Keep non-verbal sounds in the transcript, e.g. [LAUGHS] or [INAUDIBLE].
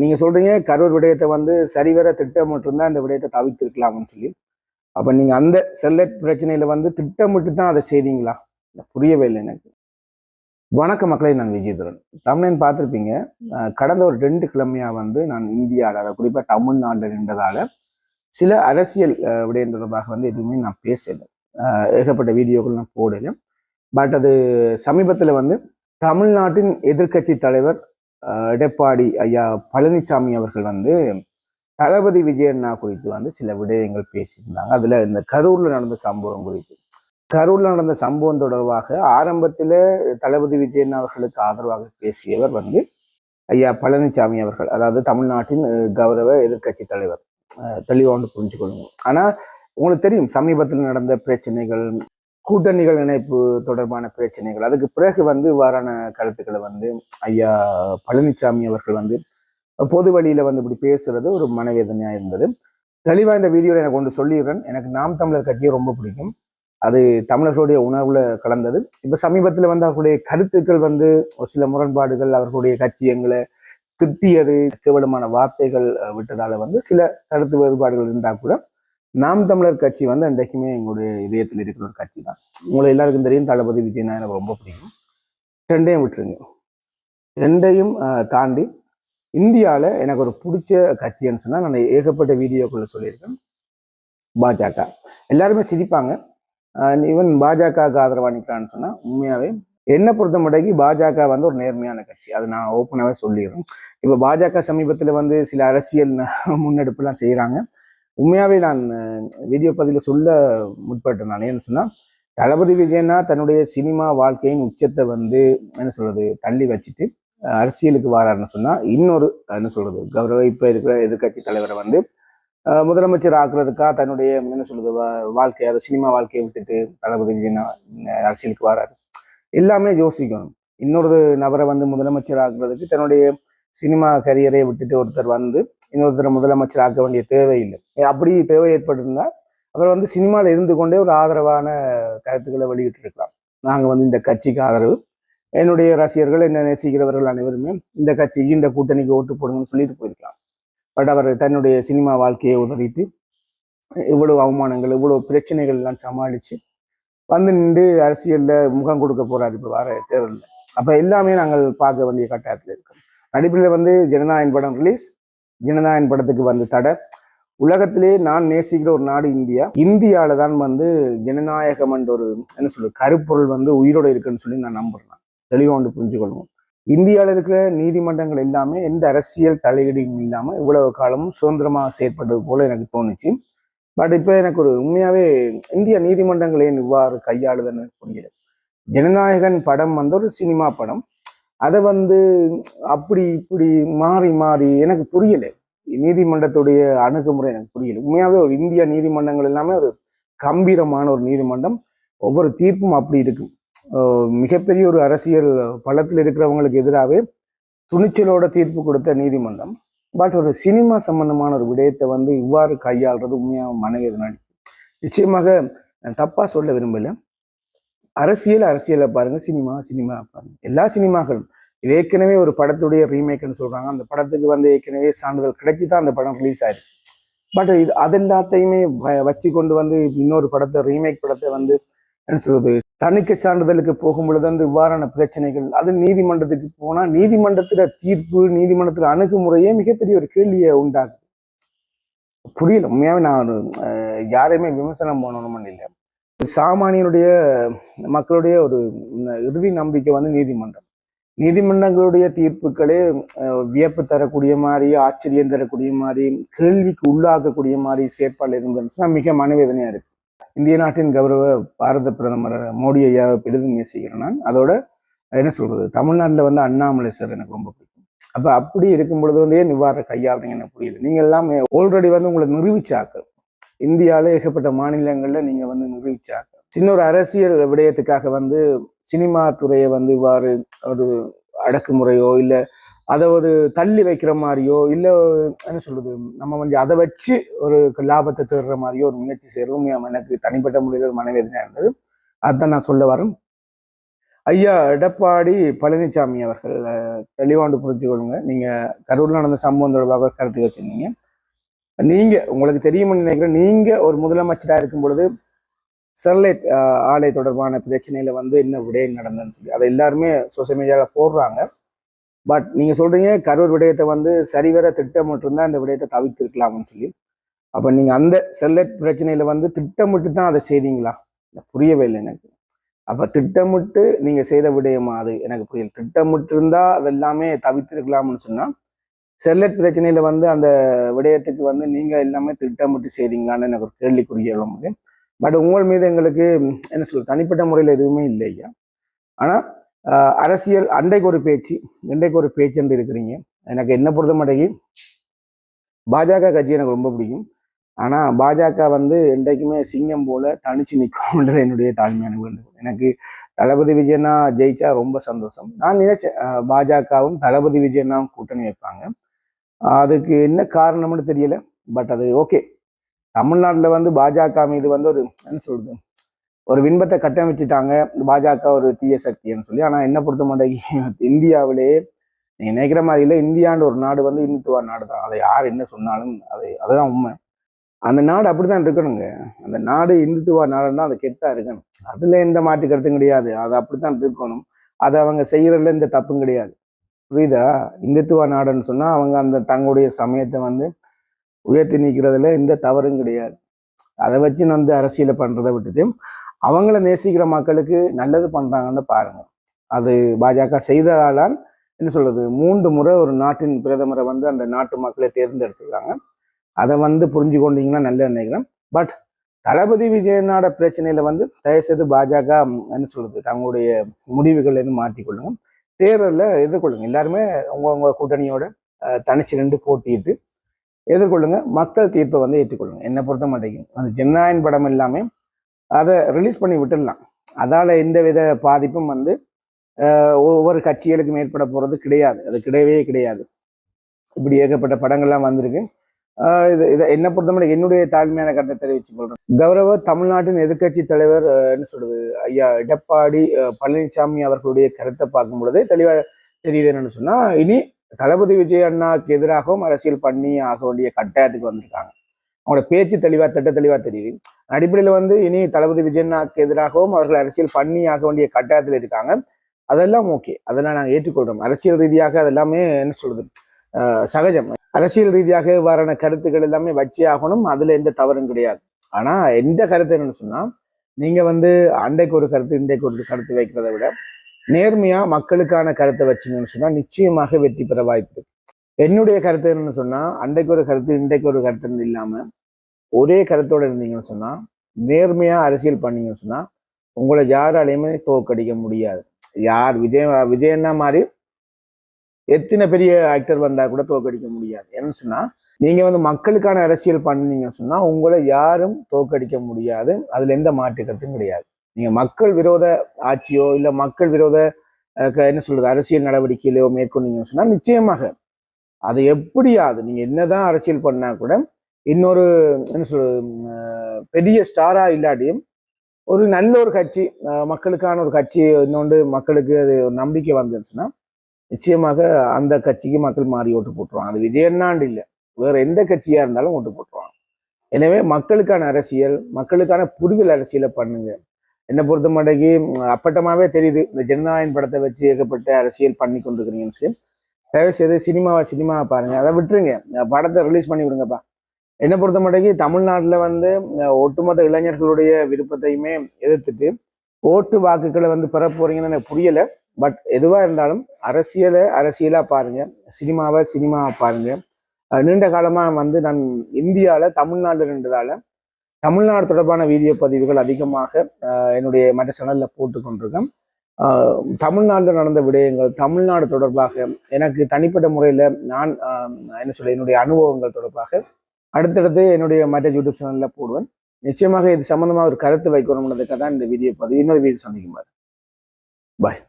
நீங்க சொல்றீங்க கரூர் விடயத்தை வந்து சரிவர திட்டமிட்டிருந்தா இந்த விடயத்தை தவிர்த்திருக்கலாம்னு சொல்லி. அப்ப நீங்க அந்த செல்லட் பிரச்சனையில வந்து திட்டமிட்டு தான் அதை செய்தீங்களா? புரியவே இல்லை எனக்கு. வணக்க மக்களை நான் விஜயதுரன் தமிழன் பார்த்துருப்பீங்க. கடந்த ஒரு ரெண்டு கிழமையா வந்து நான் இந்தியாவில் அதாவது குறிப்பா தமிழ்நாட்டில் நின்றதால சில அரசியல் விடயம் தொடர்பாக வந்து எதுவுமே நான் பேசலை. ஏகப்பட்ட வீடியோக்கள் நான் போடலை. பட் அது சமீபத்தில் வந்து தமிழ்நாட்டின் எதிர்க்கட்சி தலைவர் எடப்பாடி ஐயா பழனிசாமி அவர்கள் வந்து தளபதி விஜயண்ணா குறித்து வந்து சில விடயங்கள் பேசியிருந்தாங்க. அதில் இந்த கரூரில் நடந்த சம்பவம் குறித்து. கரூரில் நடந்த சம்பவம் தொடர்பாக ஆரம்பத்தில் தளபதி விஜயண்ணா அவர்களுக்கு ஆதரவாக பேசியவர் வந்து ஐயா பழனிசாமி அவர்கள் அதாவது தமிழ்நாட்டின் கௌரவ எதிர்க்கட்சி தலைவர். தெளிவாக புரிஞ்சு கொள்ளுங்க ஆனால் உங்களுக்கு தெரியும் சமீபத்தில் நடந்த பிரச்சனைகள் கூட்டணிகள் இணைப்பு தொடர்பான பிரச்சனைகள். அதுக்கு பிறகு வந்து இவ்வாறான கருத்துக்களை வந்து ஐயா பழனிசாமி அவர்கள் வந்து பொது வழியில வந்து இப்படி பேசுறது ஒரு மனவேதனையா இருந்தது. தெளிவாக இந்த வீடியோவில் எனக்கு ஒன்று சொல்லிடுறேன். எனக்கு நாம் தமிழர் கட்சியை ரொம்ப பிடிக்கும். அது தமிழர்களுடைய உணர்வுல கலந்தது. இப்போ சமீபத்தில் வந்து அவர்களுடைய கருத்துக்கள் வந்து ஒரு சில முரண்பாடுகள் அவர்களுடைய கட்சியங்களை திட்டியது கேவலமான வார்த்தைகள் விட்டதால் விட்டதால வந்து சில கருத்து வேறுபாடுகள் இருந்தால் கூட நாம் தமிழர் கட்சி வந்து என்றைக்குமே எங்களுடைய இதயத்தில் இருக்கிற ஒரு கட்சி தான். உங்களை எல்லாருக்கும் தெரியும் தளபதி விஜயனா எனக்கு ரொம்ப பிடிக்கும். ரெண்டையும் விட்டுருங்க. ரெண்டையும் தாண்டி இந்தியாவில் எனக்கு ஒரு பிடிச்ச கட்சின்னு சொன்னால் நான் ஏகப்பட்ட வீடியோக்குள்ளே சொல்லியிருக்கேன். பாஜக. எல்லாருமே சிரிப்பாங்க. ஈவன் பாஜகவுக்கு ஆதரவா நிற்கிறான்னு சொன்னால் உண்மையாகவே என்னை பொறுத்த மட்டுக்கு பாஜக வந்து ஒரு நேர்மையான கட்சி. அது நான் ஓப்பனாகவே சொல்லிடுறேன். இப்போ பாஜக சமீபத்தில் வந்து சில அரசியல் முன்னெடுப்புலாம் செய்கிறாங்க உண்மையாகவே நான் வீடியோ பதிவில் சொல்ல முற்பட்டேன். நான் ஏன்னு சொன்னால் தளபதி விஜயன்னா தன்னுடைய சினிமா வாழ்க்கையின் உச்சத்தை வந்து என்ன சொல்கிறது தள்ளி வச்சுட்டு அரசியலுக்கு வாராருன்னு சொன்னால் இன்னொரு என்ன சொல்கிறது கௌரவ இப்போ இருக்கிற எதிர்க்கட்சி தலைவரை வந்து முதலமைச்சர் ஆக்குறதுக்காக தன்னுடைய என்ன சொல்கிறது வா- வாழ்க்கை அதை சினிமா வாழ்க்கையை விட்டுட்டு தளபதி விஜயனா அரசியலுக்கு வாராரு. எல்லாமே யோசிக்கணும். இன்னொரு நபரை வந்து முதலமைச்சர் ஆக்குறதுக்கு தன்னுடைய சினிமா கரியரை விட்டுட்டு ஒருத்தர் வந்து இன்னொருத்தரை முதலமைச்சர் ஆக்க வேண்டிய தேவையில்லை. அப்படி தேவை ஏற்பட்டிருந்தால் அவர் வந்து சினிமாவில் இருந்து கொண்டே ஒரு ஆதரவான கருத்துக்களை வெளியிட்டு இருக்கலாம் நாங்கள் வந்து இந்த கட்சிக்கு ஆதரவு. என்னுடைய ரசிகர்கள் என்ன நேசிக்கிறவர்கள் அனைவருமே இந்த கட்சிக்கு இந்த கூட்டணிக்கு ஓட்டு போடுங்கன்னு சொல்லிட்டு போயிருக்கலாம். பட் அவர் தன்னுடைய சினிமா வாழ்க்கையை உதறிட்டு இவ்வளவு அவமானங்கள் இவ்வளவு பிரச்சனைகள் எல்லாம் சமாளிச்சு வந்து நின்று அரசியல்ல முகம் கொடுக்க போறாரு இப்ப வர தேர்தலில். அப்ப எல்லாமே நாங்கள் பார்க்க வேண்டிய கட்டாயத்தில் இருக்கோம். நடிப்பில் வந்து ஜனநாயகன் படம் ரிலீஸ் ஜனநாயகன் படத்துக்கு வந்து தடை. உலகத்திலே நான் நேசிக்கிற ஒரு நாடு இந்தியா. இந்தியாவில தான் வந்து ஜனநாயகம் என்ற ஒரு என்ன சொல்ற கருப்பொருள் வந்து உயிரோட இருக்குன்னு சொல்லி நான் நம்புறேன். தெளிவாக ஒன்று புரிஞ்சுக்கொள்வோம். இந்தியாவில் இருக்கிற நீதிமன்றங்கள் எல்லாமே எந்த அரசியல் தலையீடும் இல்லாமல் இவ்வளவு காலமும் சுதந்திரமாக செயற்பட்டது போல எனக்கு தோணுச்சு. பட் இப்போ எனக்கு ஒரு உண்மையாகவே இந்திய நீதிமன்றங்களை ஏன் இவ்வாறு கையாளுதுன்னு புரியல. ஜனநாயகன் படம் வந்து ஒரு சினிமா படம். அதை வந்து அப்படி இப்படி மாறி மாறி எனக்கு புரியலை. நீதிமன்றத்துடைய அணுகுமுறை எனக்கு புரியல. உண்மையாகவே ஒரு இந்திய நீதிமன்றங்கள் எல்லாமே ஒரு கம்பீரமான ஒரு நீதிமன்றம். ஒவ்வொரு தீர்ப்பும் அப்படி இருக்கும் மிகப்பெரிய ஒரு அரசியல் பலத்தில் இருக்கிறவங்களுக்கு எதிராகவே துணிச்சலோட தீர்ப்பு கொடுத்த நீதிமன்றம். பட் ஒரு சினிமா சம்பந்தமான ஒரு விடயத்தை வந்து இவ்வாறு கையாளுறது உண்மையாக மனைவி நிச்சயமாக நான் தப்பாக சொல்ல விரும்பலை. அரசியல் அரசியலை பாருங்க சினிமா சினிமா பாருங்க. எல்லா சினிமாக்களும். இது ஏற்கனவே ஒரு படத்துடைய ரீமேக்னு சொல்றாங்க. அந்த படத்துக்கு வந்து ஏற்கனவே சான்றிதழ் கிடைச்சி தான் அந்த படம் ரிலீஸ் ஆயிருக்கு. பட் இது அதெல்லாத்தையுமே வ- வச்சு கொண்டு வந்து இன்னொரு படத்தை ரீமேக் படத்தை வந்து என்ன சொல்றது தணிக்கை சான்றிதழுக்கு போகும் பொழுது வந்து இவ்வாறான பிரச்சனைகள். அது நீதிமன்றத்துக்கு போனா நீதிமன்றத்துல தீர்ப்பு நீதிமன்றத்துல அணுகுமுறையே மிகப்பெரிய ஒரு கேள்வியை உண்டாக்குது. புரியல. உண்மையாவே நான் யாரையுமே விமர்சனம் பண்ணணும்னு இல்லை. சாமானியனுடைய மக்களுடைய ஒரு இறுதி நம்பிக்கை வந்து நீதிமன்றம். நீதிமன்றங்களுடைய தீர்ப்புகளே வியப்பு தரக்கூடிய மாதிரி ஆச்சரியம் தரக்கூடிய மாதிரி கேள்விக்கு உள்ளாக்கக்கூடிய மாதிரி செயற்பாடு இருந்துச்சுன்னா மிக மனவேதனையா இருக்கு. இந்திய நாட்டின் கௌரவ பாரத பிரதமர் மோடி ஐயாவை பெரிதும் நேசிக்கிறேன் நான். அதோட என்ன சொல்றது தமிழ்நாட்டில் வந்து அண்ணாமலை சார் எனக்கு ரொம்ப பிடிக்கும். அப்ப அப்படி இருக்கும் பொழுது வந்து ஏன் இவ்வாறு கையாளுறீங்க எனக்கு புரியல. நீங்க எல்லாமே ஆல்ரெடி வந்து உங்களை நிரூபிச்சாக்கள் இந்தியாவில் ஏகப்பட்ட மாநிலங்களில் நீங்கள் வந்து நிரூபிச்சாங்க. சின்ன ஒரு அரசியல் விடயத்துக்காக வந்து சினிமா துறையை வந்து இவ்வாறு ஒரு அடக்குமுறையோ இல்லை அதை ஒரு தள்ளி வைக்கிற மாதிரியோ இல்லை என்ன சொல்றது நம்ம வந்து அதை வச்சு ஒரு லாபத்தை தேடுற மாதிரியோ ஒரு முயற்சி செய்யறதும் எனக்கு தனிப்பட்ட முறையில் ஒரு மனவேதனையா இருந்தது. அதுதான் நான் சொல்ல வரேன். ஐயா எடப்பாடி பழனிசாமி அவர்கள் தெளிவாண்டு புரிஞ்சு கொள்ளுங்க நீங்கள் கரூரில் நடந்த சம்பவம் தொடர்பாக கருத்து வச்சிருந்தீங்க. நீங்க உங்களுக்கு தெரியும்னு நினைக்கிறேன் நீங்க ஒரு முதலமைச்சராக இருக்கும் பொழுது ஸ்டெர்லைட் ஆலை தொடர்பான பிரச்சனையில வந்து என்ன விடயம் நடந்ததுன்னு சொல்லி அதை எல்லாருமே சோசியல் மீடியாவில் போடுறாங்க. பட் நீங்க சொல்றீங்க கரூர் விடயத்தை வந்து சரிவர திட்டமிட்டிருந்தா இந்த விடயத்தை தவிர்த்திருக்கலாம்னு சொல்லி. அப்ப நீங்க அந்த ஸ்டெர்லைட் பிரச்சனையில வந்து திட்டமிட்டு தான் அதை செய்தீங்களா? புரியவே இல்லை எனக்கு. அப்ப திட்டமிட்டு நீங்க செய்த விடயமா அது? எனக்கு புரியல. திட்டமிட்டு இருந்தா அதெல்லாமே தவிர்த்திருக்கலாம்னு சொன்னா ஸ்டெர்லைட் பிரச்சனையில் வந்து அந்த விடயத்துக்கு வந்து நீங்கள் எல்லாமே திட்டமிட்டு செய்தீங்களான்னு எனக்கு ஒரு கேள்விக்குரிய எழும்புது பட் உங்கள் மீது எங்களுக்கு என்ன சொல்ல தனிப்பட்ட முறையில் எதுவுமே இல்லை ஐயா. அரசியல் அண்டைக்கு ஒரு பேச்சு இன்றைக்கு ஒரு பேச்சுன்னு இருக்கிறீங்க. எனக்கு என்ன பொறுத்த மாட்டேங்கி பாஜக கட்சி எனக்கு ரொம்ப பிடிக்கும். ஆனால் பாஜக வந்து என்றைக்குமே சிங்கம் போல தனிச்சு நிற்கும்ன்றது என்னுடைய தாழ்மையான வேண்டுகோள் எனக்கு தளபதி விஜயனா ஜெயிச்சா ரொம்ப சந்தோஷம். நான் நினைச்சேன் பாஜகவும் தளபதி விஜயனாவும் கூட்டணி வைப்பாங்க. அதுக்கு என்ன காரணம்னு தெரியல பட் அது ஓகே தமிழ்நாட்டில் வந்து பாஜக மீது வந்து ஒரு என்ன சொல்றது ஒரு விண்பத்தை கட்டமைச்சிட்டாங்க. பாஜக ஒரு தீய சக்தின்னு சொல்லி. ஆனால் என்ன பொறுத்த மாட்டேங்க [LAUGHS] இந்தியாவிலே நீங்கள் நினைக்கிற மாதிரி இல்லை. இந்தியான்ற ஒரு நாடு வந்து இந்துத்துவ நாடு தான் அதை யார் என்ன சொன்னாலும் அது அதுதான் உண்மை. அந்த நாடு அப்படிதான் இருக்கணுங்க. அந்த நாடு இந்துத்துவ நாடுன்னா அது கெட்டா இருக்கணும். அதில் எந்த மாற்று கருத்தும் கிடையாது. அது அப்படித்தான் இருக்கணும். அதை அவங்க செய்கிறதுல எந்த தப்பும் கிடையாது. புரியுதா? இந்துத்துவ நாடுன்னு சொன்னால் அவங்க அந்த தங்களுடைய சமயத்தை வந்து உயர்த்தி நிற்கிறதுல எந்த தவறும் கிடையாது. அதை வச்சு வந்து அரசியலை பண்ணுறதை விட்டுட்டு அவங்கள நேசிக்கிற மக்களுக்கு நல்லது பண்ணுறாங்கன்னு பாருங்கள் அது பாஜக செய்ததாலால் என்ன சொல்கிறது மூன்று முறை ஒரு நாட்டின் பிரதமரை வந்து அந்த நாட்டு மக்களை தேர்ந்தெடுத்துருக்காங்க. அதை வந்து புரிஞ்சு கொண்டீங்கன்னா நல்ல நினைக்கிறேன். பட் தளபதி விஜயனோட பிரச்சனையில் வந்து தயவுசெய்து பாஜக என்ன சொல்கிறது தங்களுடைய முடிவுகள் எதுவும் மாற்றிக்கொள்ளுங்க. தேர்தலில் எதிர்கொள்ளுங்க. எல்லாருமே அவங்கவுங்க கூட்டணியோட தனிச்சு நின்று போட்டியிட்டு எதிர்கொள்ளுங்க. மக்கள் தீர்ப்பை வந்து ஏற்றுக்கொள்ளுங்க. என்னை பொறுத்த மாட்டேங்குது. அந்த ஜனநாயகன் படம் எல்லாமே அதை ரிலீஸ் பண்ணி விட்டுடலாம். எந்த வித பாதிப்பும் வந்து ஒவ்வொரு கட்சிகளுக்கும் ஏற்பட போகிறது கிடையாது. அது கிடையவே கிடையாது. இப்படி ஏகப்பட்ட படங்கள்லாம் வந்திருக்கு. இது இதை என்ன பொறுத்தவரை என்னுடைய தாழ்மையான கருத்தை தெரிவித்துக் கொள்றேன். கௌரவ தமிழ்நாட்டின் எதிர்க்கட்சி தலைவர் என்ன சொல்றது ஐயா எடப்பாடி பழனிசாமி அவர்களுடைய கருத்தை பார்க்கும் பொழுதே தெளிவாக தெரியுது என்னன்னு சொன்னா இனி தளபதி விஜய் அண்ணாக்கு எதிராகவும் அரசியல் பண்ணி ஆக வேண்டிய கட்டாயத்துக்கு வந்திருக்காங்க. அவங்களோட பேச்சு தெளிவா திட்ட தெளிவா தெரியுது. அடிப்படையில வந்து இனி தளபதி விஜய் அண்ணாக்கு எதிராகவும் அவர்கள் அரசியல் பண்ணி ஆக வேண்டிய கட்டாயத்தில் இருக்காங்க. அதெல்லாம் ஓகே. அதெல்லாம் நாங்கள் ஏற்றுக்கொள்றோம். அரசியல் ரீதியாக அதெல்லாமே என்ன சொல்றது ஆஹ் சகஜம். அரசியல் ரீதியாக இவ்வாறான கருத்துக்கள் எல்லாமே வச்சே ஆகணும். அதுல எந்த தவறும் கிடையாது. ஆனா எந்த கருத்து என்னன்னு சொன்னா நீங்க வந்து அண்டைக்கு ஒரு கருத்து இன்றைக்கு ஒரு கருத்து வைக்கிறத விட நேர்மையா மக்களுக்கான கருத்தை வச்சீங்கன்னு சொன்னா நிச்சயமாக வெற்றி பெற வாய்ப்பு இருக்கு. என்னுடைய கருத்து என்னன்னு சொன்னா அண்டைக்கு ஒரு கருத்து இன்றைக்கு ஒரு கருத்து இல்லாம ஒரே கருத்தோட இருந்தீங்கன்னு சொன்னா நேர்மையா அரசியல் பண்ணீங்கன்னு சொன்னா உங்களை யாராலையுமே தோக்கடிக்க முடியாது. யார் விஜய் விஜயன்னா மாதிரி எத்தனை பெரிய ஆக்டர் வந்தால் கூட தோக்கடிக்க முடியாது. என்னன்னு சொன்னால் நீங்கள் வந்து மக்களுக்கான அரசியல் பண்ணீங்க சொன்னால் உங்களை யாரும் தோக்கடிக்க முடியாது. அதில் எந்த மாற்றுக்கத்தும் கிடையாது. நீங்கள் மக்கள் விரோத ஆட்சியோ இல்லை மக்கள் விரோத க- என்ன சொல்றது அரசியல் நடவடிக்கையிலையோ மேற்கொண்டீங்கன்னு சொன்னால் நிச்சயமாக அது எப்படியாது நீங்கள் என்னதான் அரசியல் பண்ணால் கூட இன்னொரு என்ன சொல்றது பெரிய ஸ்டாராக இல்லாட்டியும் ஒரு நல்ல ஒரு கட்சி மக்களுக்கான ஒரு கட்சி இன்னொன்று மக்களுக்கு அது ஒரு நம்பிக்கை வந்துருச்சுன்னா நிச்சயமாக அந்த கட்சிக்கு மக்கள் மாறி ஓட்டு போட்டுருவாங்க. அது விஜயன்னாண்டு இல்லை. வேற எந்த கட்சியா இருந்தாலும் ஓட்டு போட்டுருவாங்க. எனவே மக்களுக்கான அரசியல் மக்களுக்கான புரிதல் அரசியலை பண்ணுங்க. என்னை பொறுத்த மாட்டேங்கி அப்பட்டமாவே தெரியுது. இந்த ஜனநாயகன் படத்தை வச்சு ஏகப்பட்ட அரசியல் பண்ணி கொண்டிருக்கிறீங்கன்னு சொல்லி. தயவு செய்து சினிமாவை சினிமாவை பாருங்க. அதை விட்டுருங்க. படத்தை ரிலீஸ் பண்ணி விடுங்கப்பா. என்னை பொறுத்த மாட்டேங்கி தமிழ்நாட்டில் வந்து ஒட்டுமொத்த இளைஞர்களுடைய விருப்பத்தையுமே எதிர்த்துட்டு ஓட்டு வாக்குகளை வந்து பெற போறீங்கன்னு எனக்கு புரியலை. பட் எதுவாக இருந்தாலும் அரசியலை அரசியலாக பாருங்கள் சினிமாவை சினிமாவை பாருங்கள் நீண்ட காலமாக வந்து நான் இந்தியாவில் தமிழ்நாட்டில் நின்றதால் தமிழ்நாடு தொடர்பான வீடியோ பதிவுகள் அதிகமாக என்னுடைய மற்ற சேனலில் போட்டு கொண்டிருக்கேன். தமிழ்நாட்டில் நடந்த விடயங்கள் தமிழ்நாடு தொடர்பாக எனக்கு தனிப்பட்ட முறையில் நான் என்ன சொல்ல என்னுடைய அனுபவங்கள் தொடர்பாக அடுத்தடுத்து என்னுடைய மற்ற யூடியூப் சேனலில் போடுவேன். நிச்சயமாக இது சம்மந்தமாக ஒரு கருத்து வைக்கணும்ன்றதுக்காக தான் இந்த வீடியோ பதிவு. இன்னொரு வீடியோ சந்திக்கும் பாய்